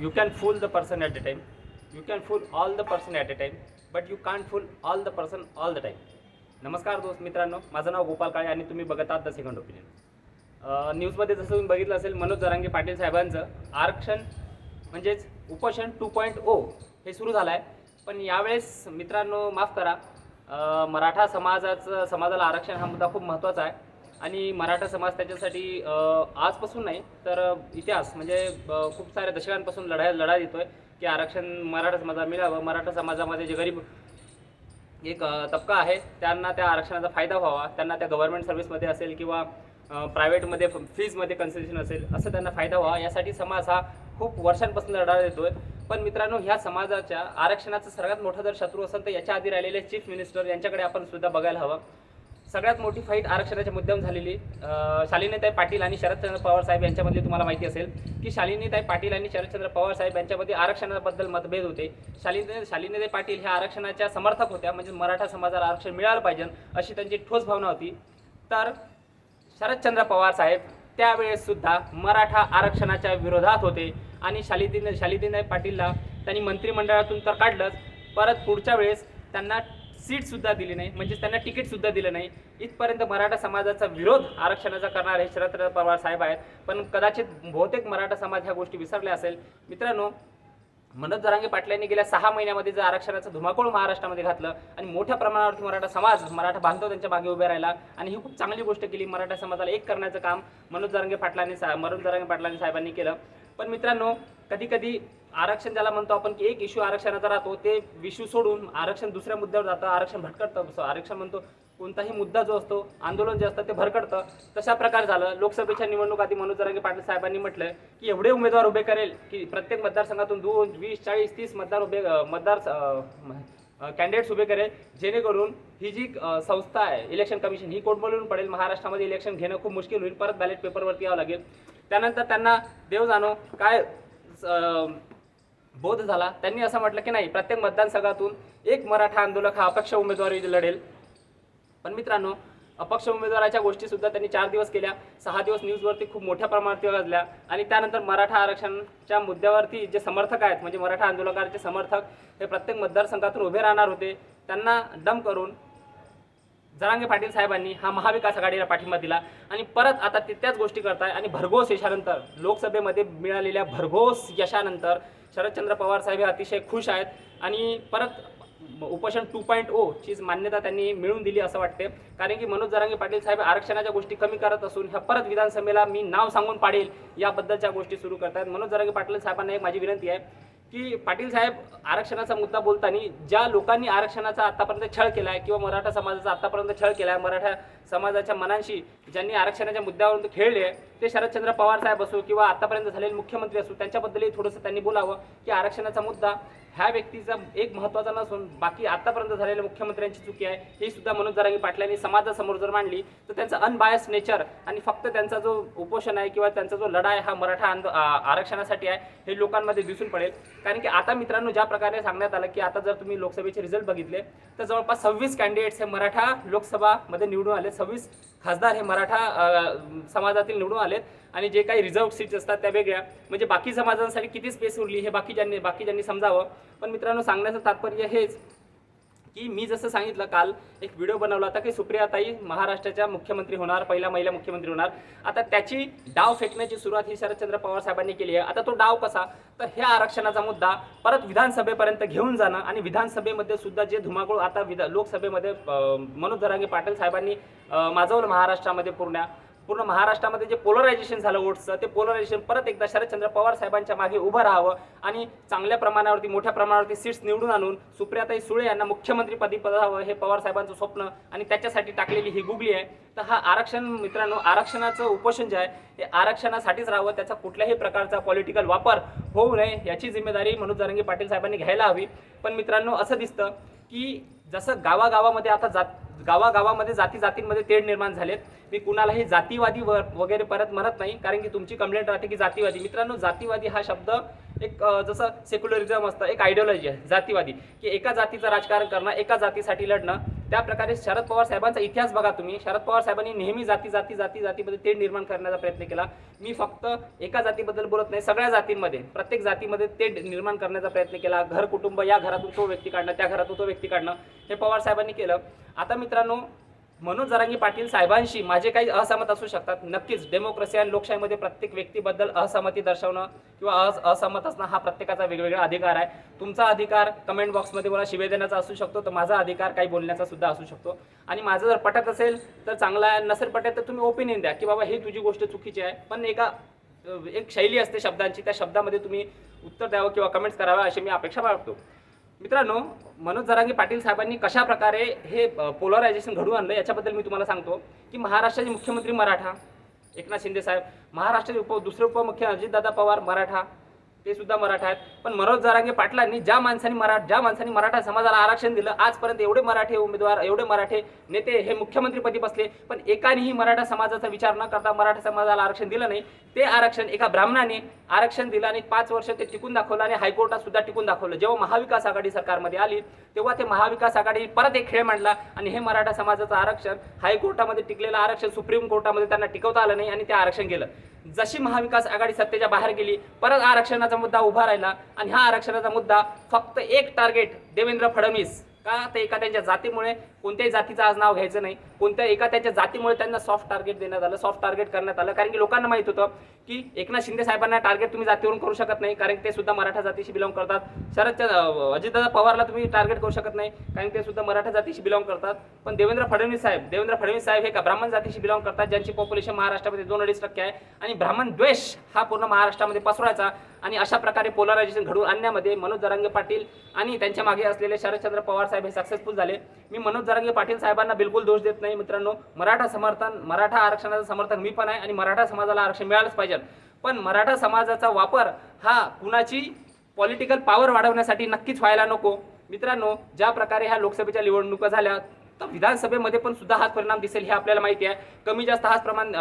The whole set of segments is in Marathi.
you can fool the person at a time. You can fool all the person at a time but you can't fool all the person all the time. नमस्कार दोस्त मित्रांनो माझं नाव गोपाल काळे आणि तुम्ही बघत आहात द सेकंड ओपिनियन न्यूजमध्ये जसं तुम्ही बघितलं असेल मनोज जरांगे पाटील साहेबांचं आरक्षण म्हणजेच उपोषण टू पॉईंट ओ हे सुरू झालं आहे पण यावेळेस मित्रांनो माफ करा मराठा समाजाचं समाजाला आरक्षण हा मुद्दा खूप महत्त्वाचा आहे. आणि मराठा समाज त्याच्यासाठी आजपासून नाही तर इतिहास म्हणजे खूप साऱ्या दशकांपासून लढाय लढा देतोय की आरक्षण मराठा समाजाला मिळावं. मराठा समाजामध्ये जे गरीब एक तबका आहे त्यांना त्या आरक्षणाचा फायदा व्हावा. त्यांना त्या गव्हर्नमेंट सर्व्हिसमध्ये असेल किंवा प्रायव्हेटमध्ये फीजमध्ये कन्सेशन असेल असं त्यांना फायदा व्हावा. यासाठी समाज हा खूप वर्षांपासून लढा देतोय. पण मित्रांनो ह्या समाजाच्या आरक्षणाचा सर्वात मोठा जर शत्रू असेल तर याच्या आधी राहिलेले चीफ मिनिस्टर यांच्याकडे आपण सुद्धा बघायला हवं. सगळ्यात मोठी फाईट आरक्षणाच्या मुद्द्यावर झालेली अ, शालिनीताई पाटील आणि शरदचंद्र पवार साहेब यांच्यामध्ये तुम्हाला माहिती असेल की शालिनीताई पाटील आणि शरदचंद्र पवार साहेब यांच्यामध्ये आरक्षणाबद्दल मतभेद होते. शालिनी शालिनीताई पाटील ह्या आरक्षणाच्या समर्थक होत्या म्हणजे मराठा समाजाला आरक्षण मिळालं पाहिजे अशी त्यांची ठोस भावना होती. तर शरदचंद्र पवार साहेब त्यावेळेससुद्धा मराठा आरक्षणाच्या विरोधात होते आणि शालिदीन शालिदीन पाटीलला त्यांनी मंत्रिमंडळातून तर काढलंच परत पुढच्या वेळेस त्यांना सीटसुद्धा दिली नाही म्हणजेच त्यांना तिकीटसुद्धा दिलं नाही. इथपर्यंत मराठा समाजाचा विरोध आरक्षणाचा करणारे शरदचंद्र पवार साहेब आहेत. पण कदाचित बहुतेक मराठा समाज ह्या गोष्टी विसरल्या असेल. मित्रांनो मनोज जरांगे पाटलांनी गेल्या सहा महिन्यामध्ये जर आरक्षणाचं धुमाकूळ महाराष्ट्रामध्ये घातलं आणि मोठ्या प्रमाणावरती मराठा समाज मराठा बांधव त्यांच्या मागे उभे राहिला आणि ही खूप चांगली गोष्ट केली मराठा समाजाला एक करण्याचं काम मनोज जरांगे पाटलांनी सा मनोज जरांगे पाटलांनी साहेबांनी केलं. पण मित्रांनो कधी कधी आरक्षण ज्याला म्हणतो आपण की एक इश्यू आरक्षणाचा राहतो ते विश्यू सोडून आरक्षण दुसऱ्या मुद्द्यावर जातं आरक्षण भटकटतं आरक्षण म्हणतो कोणताही मुद्दा जो असतो आंदोलन जे असतं ते भरकटतं. तशा प्रकार झालं. लोकसभेच्या निवडणूक आधी मनोज जरांगे पाटील साहेबांनी म्हटलं की एवढे उमेदवार उभे करेल की प्रत्येक मतदारसंघातून दोन वीस चाळीस तीस मतदार उभे मतदार कॅन्डिडेट्स उभे करेल. जेणेकरून ही जी संस्था आहे इलेक्शन कमिशन ही कोटबोलून पडेल. महाराष्ट्रामध्ये इलेक्शन घेणं खूप मुश्किल होईल. परत बॅलेट पेपरवरती यावं लागेल. त्यानंतर त्यांना देव जाणो काय बोध झाला. त्यांनी असं म्हटलं की नाही प्रत्येक मतदान संघातून एक मराठा आंदोलक हा अपक्ष उमेदवारी लढेल. पण मित्रांनो अपक्ष उमेदवाराच्या गोष्टीसुद्धा त्यांनी चार दिवस केल्या. सहा दिवस न्यूजवरती खूप मोठ्या प्रमाणात गाजल्या आणि त्यानंतर मराठा आरक्षणाच्या मुद्द्यावरती जे समर्थक आहेत म्हणजे मराठा आंदोलकांचे समर्थक हे प्रत्येक मतदारसंघातून उभे राहणार होते. त्यांना डम करून जरांगे पाटील साहेबांनी हा महाविकास आघाडीला पाठिंबा दिला आणि परत आता ते त्याच गोष्टी करताय आणि भरघोस यशानंतर लोकसभेमध्ये मिळालेल्या भरघोस यशानंतर शरदचंद्र पवार साहेब हे अतिशय खुश आहेत आणि परत उपोषण टू पॉईंट ओ चीच मान्यता त्यांनी मिळवून दिली असं वाटते कारण की मनोज जरांगे पाटील साहेब आरक्षणाच्या गोष्टी कमी करत असून ह्या परत विधानसभेला मी नाव सांगून पाडेल याबद्दलच्या गोष्टी सुरू करतात मनोज जरांगे पाटील साहेबांना एक माझी विनंती आहे. की पाटील साहेब आरक्षणाचा मुद्दा बोलताना ज्या लोकांनी आरक्षणाचा आतापर्यंत छळ केला आहे किंवा मराठा समाजाचा आतापर्यंत छळ केला आहे मराठा समाजाच्या मनांशी ज्यांनी आरक्षणाच्या मुद्द्यावरून खेळले ते शरदचंद्र पवार साहेब असो किंवा आतापर्यंत झालेले मुख्यमंत्री असो त्यांच्याबद्दलही थोडंसं त्यांनी बोलावं की आरक्षणाचा मुद्दा ह्या व्यक्तीचा एक महत्त्वाचा नसून बाकी आतापर्यंत झालेल्या मुख्यमंत्र्यांची चुकी आहे ही सुद्धा मनोज जरांगी पाटलांनी समाजासमोर जर मांडली तर त्यांचं अनबायस नेचर आणि फक्त त्यांचा जो उपोषण आहे किंवा त्यांचा जो लढा आहे हा मराठा आंदो आरक्षणासाठी आहे हे लोकांमध्ये दिसून पडेल. कारण की आता मित्रांनो ज्या प्रकारे सांगण्यात आलं की आता जर तुम्ही लोकसभेचे रिझल्ट बघितले तर जवळपास सव्वीस कॅन्डिडेट्स हे मराठा लोकसभामध्ये निवडून आले सव्वीस खासदार हे मराठा समाजातील निवडून आलेत आणि जे काही रिझर्व सीट्स असतात त्या वेगळ्या. म्हणजे बाकी समाजांसाठी किती स्पेस उरली हे बाकी ज्यांनी बाकी ज्यांनी समजावं. पण मित्रांनो सांगण्याचं तात्पर्य हेच की मी जसं सांगितलं काल एक व्हिडिओ बनवला होता की सुप्रियाताई महाराष्ट्राच्या मुख्यमंत्री होणार पहिल्या महिला मुख्यमंत्री होणार. आता त्याची डाव फेकण्याची सुरुवात ही शरदचंद्र पवार साहेबांनी केली आहे. आता तो डाव कसा? तर ह्या आरक्षणाचा मुद्दा परत विधानसभेपर्यंत घेऊन जाणं आणि विधानसभेमध्ये सुद्धा जे धुमाकूळ आता विधा लोकसभेमध्ये मनोज जरांगे पाटील साहेबांनी माजवलं महाराष्ट्रामध्ये पूर्ण पूर्ण महाराष्ट्रामध्ये जे पोलरायझेशन झालं वोट्सचं ते पोलरायझेशन परत एकदा शरदचंद्र पवार साहेबांच्या मागे उभं राहावं आणि चांगल्या प्रमाणावरती मोठ्या प्रमाणावरती सीट्स निवडून आणून सुप्रियाताई सुळे यांना मुख्यमंत्रीपदी पदावं हे पवार साहेबांचं स्वप्न आणि त्याच्यासाठी टाकलेली ही गुगली आहे. तर हा आरक्षण मित्रांनो आरक्षणाचं उपोषण जे आहे हे आरक्षणासाठीच राहावं त्याचा कुठल्याही प्रकारचा पॉलिटिकल वापर होऊ नये याची जिम्मेदारी मनोज जारंगी पाटील साहेबांनी घ्यायला हवी. पण मित्रांनो असं दिसतं की जसं गावागावामध्ये आता जात गावागावामध्ये जाती जातींमध्ये तेढ निर्माण झालेत. मी कुणालाही जातीवादी व वगैरे परत म्हणत नाही कारण की तुमची कंप्लेंट राहते की जातीवादी. मित्रांनो जातीवादी हा शब्द एक जसं सेक्युलरिझम असतं एक आयडिओलॉजी आहे जातीवादी. की एका जातीचं राजकारण करणं एका जातीसाठी लढणं त्या प्रकारे शरद पवार साहेबांचा इतिहास बघा तुम्ही. शरद पवार साहेबांनी नेहमी जाती जाती जाती जातीमध्ये तेढ निर्माण करण्याचा प्रयत्न केला. मी फक्त एका जातीबद्दल बोलत नाही सगळ्या जातींमध्ये प्रत्येक जातीमध्ये तेढ निर्माण करण्याचा प्रयत्न केला. घर कुटुंब या घरातून तो व्यक्ती काढणं त्या घरातून तो व्यक्ती काढणं हे पवार साहेबांनी केलं. आता मित्रांनो मनोज जरांगी पाटील साहेबांशी माझे काही असहमत असू शकतात. नक्कीच डेमोक्रेसी आणि लोकशाहीमध्ये प्रत्येक व्यक्तीबद्दल असहमती दर्शवणं किंवा अस असहमत असणं हा प्रत्येकाचा वेगवेगळा अधिकार आहे. तुमचा अधिकार कमेंट बॉक्समध्ये मला शिवे देण्याचा असू शकतो तर माझा अधिकार काही बोलण्याचा सुद्धा असू शकतो. आणि माझं जर पटत असेल तर चांगला आहे. नसेल पटत तर तुम्ही ओपिनियन द्या की बाबा ही तुझी गोष्ट चुकीची आहे. पण एका एक शैली असते शब्दांची. त्या शब्दामध्ये तुम्ही उत्तर द्यावं किंवा कमेंट्स कराव्या अशी मी अपेक्षा बाळगतो. मित्रांनो मनोज जरांगे पाटील साहेबांनी कशा प्रकारे हे पोलरायझेशन घडवून आणलं याच्याबद्दल मी तुम्हाला सांगतो की महाराष्ट्राचे मुख्यमंत्री मराठा एकनाथ शिंदे साहेब महाराष्ट्राचे उप दुसरे उपमुख्य अजितदादा पवार मराठा ते सुद्धा मराठा आहेत. पण मनोज जरांगे पाटलांनी ज्या माणसांनी मरा ज्या माणसांनी मराठा समाजाला आरक्षण दिलं आजपर्यंत एवढे मराठे उमेदवार एवढे मराठे नेते हे मुख्यमंत्रीपदी बसले पण एकानेही मराठा समाजाचा विचार न करता मराठा समाजाला आरक्षण दिलं नाही. ते आरक्षण एका ब्राह्मणाने आरक्षण दिलं आणि पाच वर्ष ते टिकून दाखवलं आणि हायकोर्टात सुद्धा टिकून दाखवलं. जेव्हा महाविकास आघाडी सरकारमध्ये आली तेव्हा ते महाविकास आघाडी परत एक खेळ मांडला आणि हे मराठा समाजाचं आरक्षण हायकोर्टामध्ये टिकलेलं आरक्षण सुप्रीम कोर्टामध्ये त्यांना टिकवता आलं नाही आणि ते आरक्षण गेलं. जशी महाविकास आघाडी सत्तेच्या बाहेर गेली परत आरक्षणाचा मुद्दा उभा राहिला आणि हा आरक्षणाचा मुद्दा फक्त एक टार्गेट देवेंद्र फडणवीस का ते एका त्यांच्या जातीमुळे कोणत्याही जातीचं आज नाव घ्यायचं नाही. कोणत्या एका त्यांच्या जातीमुळे त्यांना सॉफ्ट टार्गेट देण्यात आलं सॉफ्ट टार्गेट करण्यात आलं. कारण की लोकांना माहीत होतं की एकनाथ शिंदे साहेबांना टार्गेट तुम्ही जातीवरून करू शकत नाही. कारण ते सुद्धा मराठा जातीशी बिलॉंग करतात. शरद अजितदादा पवारला तुम्ही टार्गेट करू शकत नाही. कारण ते सुद्धा मराठा जातीशी बिलॉंग करतात. पण देवेंद्र फडणवीस साहेब देवेंद्र फडणवीस साहेब हे का ब्राह्मण जातीशी बिलॉंग करतात. ज्यांची पॉप्युलेशन महाराष्ट्रामध्ये दोन अडीच टक्के आहे. आणि ब्राह्मण द्वेष हा पूर्ण महाराष्ट्रामध्ये पसरायचा. आणि अशा प्रकारे पोलरायझेशन घडवून आणण्यामध्ये मनोज जरांगे पाटील आणि त्यांच्या मागे असलेले शरदचंद्र पवार साहेब हे सक्सेसफुल झाले. मी मनोज जरांगे पाटील साहेबांना बिलकुल दोष देत नाही मित्रांनो. मराठा समर्थन मराठा आरक्षणाचं समर्थन मी पण आहे आणि मराठा समाजाला आरक्षण मिळालंच पाहिजे. पण मराठा समाजाचा वापर हा कुणाची पॉलिटिकल पॉवर वाढवण्यासाठी नक्कीच व्हायला नको. मित्रांनो ज्या प्रकारे ह्या लोकसभेच्या निवडणुका झाल्या तर विधानसभेमध्ये पण सुद्धा हाच परिणाम दिसेल हे आपल्याला माहिती आहे. कमी जास्त हाच प्रमाण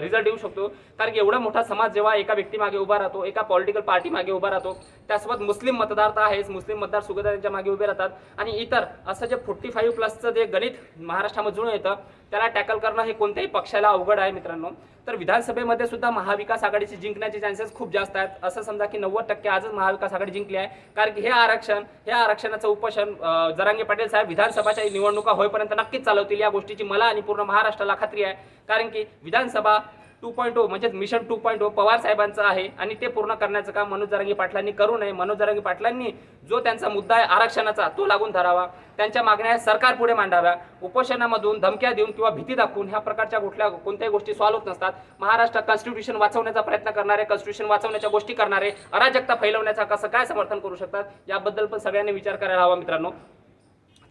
रिझल्ट येऊ शकतो. कारण की एवढा मोठा समाज जेव्हा एका व्यक्तीमागे उभा राहतो एका पॉलिटिकल पार्टी मागे उभा राहतो त्यासोबत मुस्लिम मतदार तर आहेच. मुस्लिम मतदार सुगदा त्यांच्या मागे उभे राहतात. आणि इतर असं जे फोर्टी फाईव्ह प्लसचं जे गणित महाराष्ट्रामध्ये जुळून येतं त्याला टॅकल करणं हे कोणत्याही पक्षाला अवघड आहे मित्रांनो. तर विधानसभेमध्ये सुद्धा महाविकास आघाडीचे जिंकण्याचे चान्सेस खूप जास्त आहेत. असं समजा की नव्वद टक्के आजच महाविकास आघाडी जिंकली आहे. कारण की हे आरक्षण हे आरक्षणाचं उपोषण जरांगे पाटील साहेब विधानसभाच्या निवडणुका होईपर्यंत नक्कीच चालवतील या गोष्टीची मला आणि पूर्ण महाराष्ट्राला खात्री आहे. कारण की विधानसभा टू पॉईंट ओ म्हणजेच mission two point O Pawar साहेबांचं आहे आणि ते पूर्ण करण्याचं काम मनोज जरांगी पाटलांनी करू नये. मनोज जरांगी पाटलांनी जो त्यांचा मुद्दा आहे आरक्षणाचा तो लागून धरावा. त्यांच्या मागण्या सरकार पुढे मांडाव्या. उपोषणामधून धमक्या देऊन किंवा भीती दाखवून ह्या प्रकारच्या कुठल्या कोणत्याही गोष्टी सॉल्व्ह होत नसतात. महाराष्ट्र कॉन्स्टिट्यूशन वाचवण्याचा प्रयत्न करणारे कॉन्स्टिट्यूशन वाचवण्याच्या गोष्टी करणारे अराजकता फैलवण्याचा कसं काय समर्थन करू शकतात? याबद्दल पण सगळ्यांनी विचार करायला हवा मित्रांनो.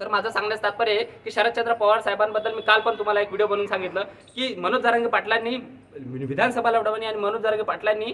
तर माझं सांगण्याचं तात्पर्य आहे की शरदचंद्र पवार साहेबांबद्दल मी काल पण तुम्हाला एक व्हिडिओ बनवून सांगितलं की मनोज जारंगे पाटलांनी विधानसभा लढवणी आणि मनोज जारंगे पाटलांनी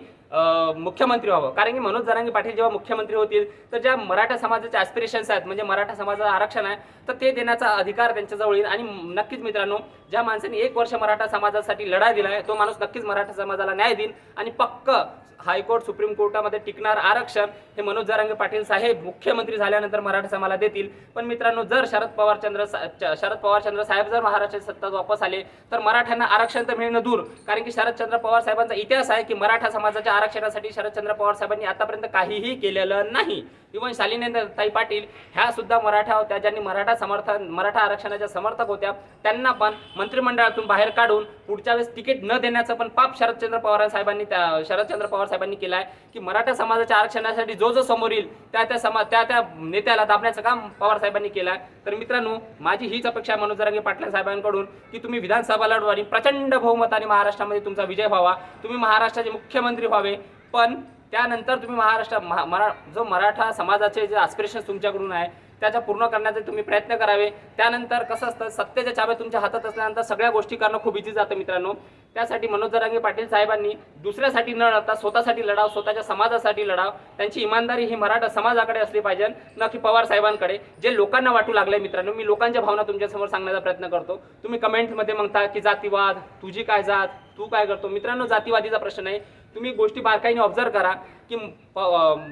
मुख्यमंत्री व्हावं. कारण की मनोज जारंगे पाटील जेव्हा मुख्यमंत्री होतील तर ज्या मराठा समाजाच्या ॲस्पिरेशन्स आहेत म्हणजे मराठा समाजाचं आरक्षण आहे तर ते देण्याचा अधिकार त्यांच्याजवळ येईल. आणि नक्कीच मित्रांनो ज्या माणसाने एक वर्ष मराठा समाजासाठी लढा दिला आहे तो माणूस नक्कीच मराठा समाजाला न्याय देईल आणि पक्क हायकोर्ट सुप्रीम कोर्टामध्ये टिकणार आरक्षण हे मनोज जरांगे पाटील साहेब मुख्यमंत्री झाल्यानंतर मराठा समाजाला देतील. पण मित्रांनो जर शरद पवार चंद्र सा- शरद पवार चंद्र साहेब जर महाराष्ट्राची सत्ता वापस आले तर मराठ्यांना आरक्षण तर मिळणं दूर. कारण की शरदचंद्र पवार साहेबांचा इतिहास आहे की मराठा समाजाच्या आरक्षणासाठी शरदचंद्र पवार साहेबांनी आतापर्यंत काहीही केलेलं नाही. इव्हन शालिनीताई पाटील ह्या सुद्धा मराठा होत्या ज्यांनी मराठा समर्थन मराठा आरक्षणाच्या समर्थक होत्या. त्यांना पण मंत्रिमंडळातून बाहेर काढून पुढच्या वेळेस तिकीट न देण्याचं पण पाप शरदचंद्र पवार साहेबांनी त्या शरदचंद्र पवार बाबासाहेबांनी केला आहे की मराठा समाजाच्या आरक्षणासाठी जो जो समोर येईल त्या त्या समाज त्या त्या नेत्याला दाबण्याचं काम पवार साहेबांनी केलं आहे तर मित्रांनो माझी हीच अपेक्षा आहे मनोज जरांगे पाटील साहेबांकडून की तुम्ही विधानसभा लढवा प्रचंड बहुमताने महाराष्ट्रामध्ये तुमचा विजय व्हावा. तुम्ही महाराष्ट्राचे मुख्यमंत्री व्हावे. पण त्यानंतर तुम्ही महाराष्ट्र महा मरा जो मराठा समाजाचे जे आस्पिरेशन्स तुमच्याकडून आहे त्याच्या पूर्ण करण्याचे तुम्ही प्रयत्न करावे. त्यानंतर कसं असतं सत्तेच्या चाव्या तुमच्या हातात असल्यानंतर सगळ्या गोष्टी करणं खूप इझी जातं मित्रांनो. त्यासाठी मनोज जरांगे पाटील साहेबांनी दुसऱ्यासाठी न लढता स्वतःसाठी लढाव स्वतःच्या समाजासाठी लढाव त्यांची इमानदारी ही मराठा समाजाकडे असली पाहिजे न की पवार साहेबांकडे. जे लोकांना वाटू लागलंय मित्रांनो मी लोकांच्या भावना तुमच्यासमोर सांगण्याचा प्रयत्न करतो. तुम्ही कमेंटमध्ये म्हणता की जातीवाद तुझी काय जात तू काय करतो? मित्रांनो जातीवादीचा प्रश्न आहे तुम्ही गोष्टी बारकाईने ऑब्झर्व करा की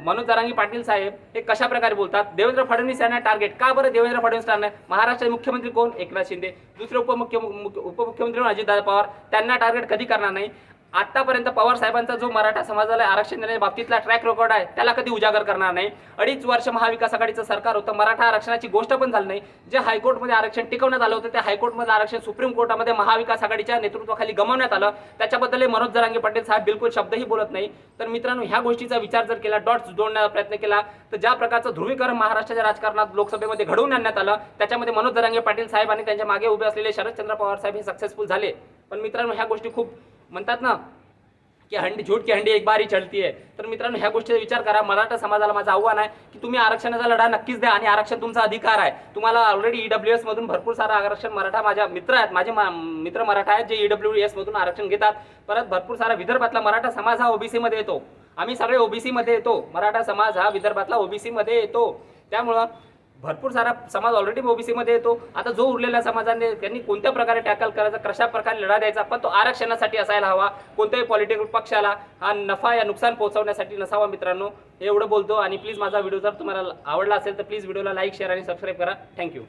मनोज जरांगी पाटील साहेब हे कशा प्रकारे बोलतात? देवेंद्र फडणवीस यांना टार्गेट का बरं देवेंद्र फडणवीस यांना महाराष्ट्राचे मुख्यमंत्री कोण? एकनाथ शिंदे. दुसरे उपमुख्य उपमुख्यमंत्री कोण? अजितदादा पवार. त्यांना टार्गेट कधी करणार नाही? आतापर्यंत पवार साहेबांचा जो मराठा समाजाला आरक्षण देण्याच्या बाबतीतला ट्रॅक रेकॉर्ड आहे त्याला कधी उजागर करणार नाही. अडीच वर्ष महाविकास आघाडीचं सरकार होतं. मराठा आरक्षणाची गोष्ट पण झाली नाही. जे हायकोर्टमध्ये आरक्षण टिकवण्यात आलं होतं त्या हायकोर्टमध्ये आरक्षण सुप्रीम कोर्टामध्ये महाविकास आघाडीच्या नेतृत्वाखाली गमावण्यात आलं. त्याच्याबद्दल मनोज जरांगे पाटील साहेब बिलकुल शब्दही बोलत नाही. तर मित्रांनो ह्या गोष्टीचा विचार जर केला डॉट्स जोडण्याचा प्रयत्न केला तर ज्या प्रकारचं ध्रुवीकरण महाराष्ट्राच्या राजकारणात लोकसभेमध्ये घडवून आणण्यात आलं त्याच्यामध्ये मनोज जरांगे पाटील साहेब आणि त्यांच्या मागे उभे असलेले शरदचंद्र पवार साहेब हे सक्सेसफुल झाले. पण मित्रांनो ह्या गोष्टी खूप म्हणतात ना की हंडी झूट की हंडी एक बारी चढती आहे. तर मित्रांनो ह्या गोष्टीचा विचार करा. मराठा समाजाला माझं आव्हान आहे की तुम्ही आरक्षणाचा लढा नक्कीच द्या आणि आरक्षण तुमचा अधिकार आहे. तुम्हाला ऑलरेडी ईडब्ल्यू एस मधून भरपूर सारं आरक्षण मराठा माझ्या मित्र आहेत. माझे मा- मित्र मराठा आहेत जे ईडब्ल्यू एस मधून आरक्षण घेतात. परत भरपूर सारा विदर्भातला मराठा समाज हा ओबीसी मध्ये येतो. आम्ही सगळे ओबीसी मध्ये येतो. मराठा समाज हा विदर्भातला ओबीसी मध्ये येतो. त्यामुळं भरपूर सारा समाज ऑलरेडी ओबीसीमध्ये येतो. आता जो उरलेल्या समाजाने त्यांनी कोणत्या प्रकारे टॅकल करायचा कशा प्रकारे लढा द्यायचा पण तो आरक्षणासाठी असायला हवा. कोणत्याही पॉलिटिकल पक्षाला हा नफा या नुकसान पोहोचवण्यासाठी नसावा मित्रांनो. हे एवढं बोलतो आणि प्लीज माझा व्हिडिओ जर तुम्हाला आवडला असेल तर प्लीज व्हिडिओला लाईक शेअर आणि सबस्क्राईब करा. Thank you